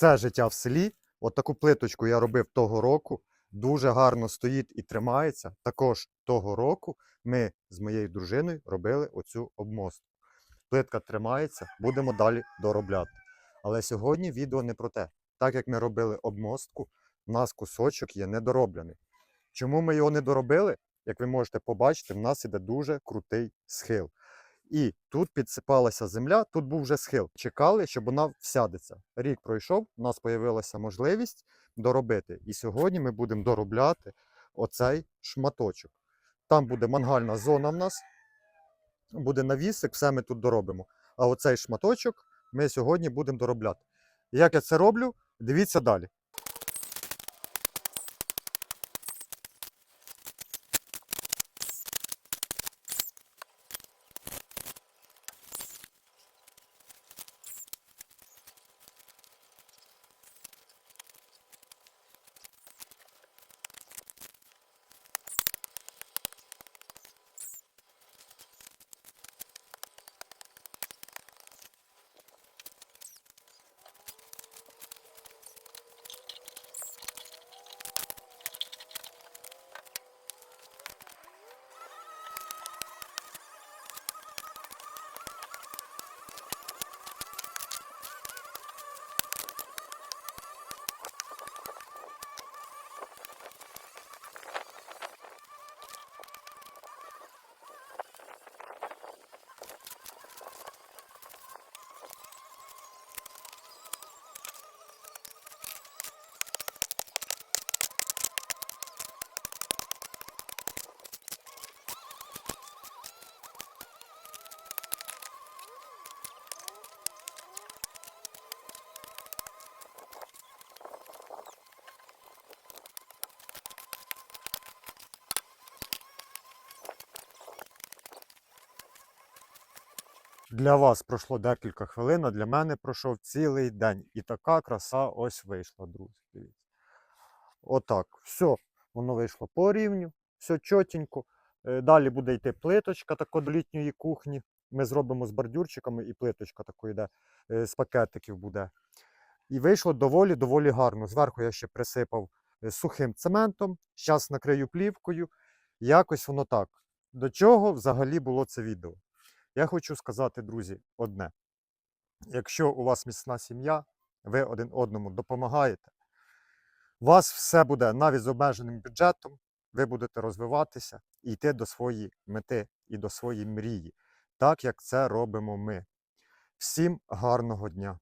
Це життя в селі. От таку плиточку я робив того року. Дуже гарно стоїть і тримається. Також того року ми з моєю дружиною робили оцю обмостку. Плитка тримається, будемо далі доробляти. Але сьогодні відео не про те. Так як ми робили обмостку, у нас кусочок є недороблений. Чому ми його не доробили? Як ви можете побачити, в нас іде дуже крутий схил. І тут підсипалася земля, тут був вже схил. Чекали, щоб вона всядеться. Рік пройшов, у нас з'явилася можливість доробити. І сьогодні ми будемо доробляти оцей шматочок. Там буде мангальна зона в нас, буде навісик, все ми тут доробимо. А оцей шматочок ми сьогодні будемо доробляти. Як я це роблю, дивіться далі. Для вас пройшло декілька хвилин, а для мене пройшов цілий день. І така краса ось вийшла, друзі. Отак. Все, воно вийшло по рівню, все чотенько. Е, Далі буде йти плиточка тако до літньої кухні. Ми зробимо з бордюрчиками і плиточка тако йде, е, з пакетиків буде. І вийшло доволі доволі гарно. Зверху я ще присипав е, сухим цементом, зараз накрию плівкою. Якось воно так. До чого взагалі було це відео? Я хочу сказати, друзі, одне. Якщо у вас міцна сім'я, ви один одному допомагаєте, у вас все буде навіть з обмеженим бюджетом, ви будете розвиватися і йти до своєї мети і до своєї мрії, так як це робимо ми. Всім гарного дня!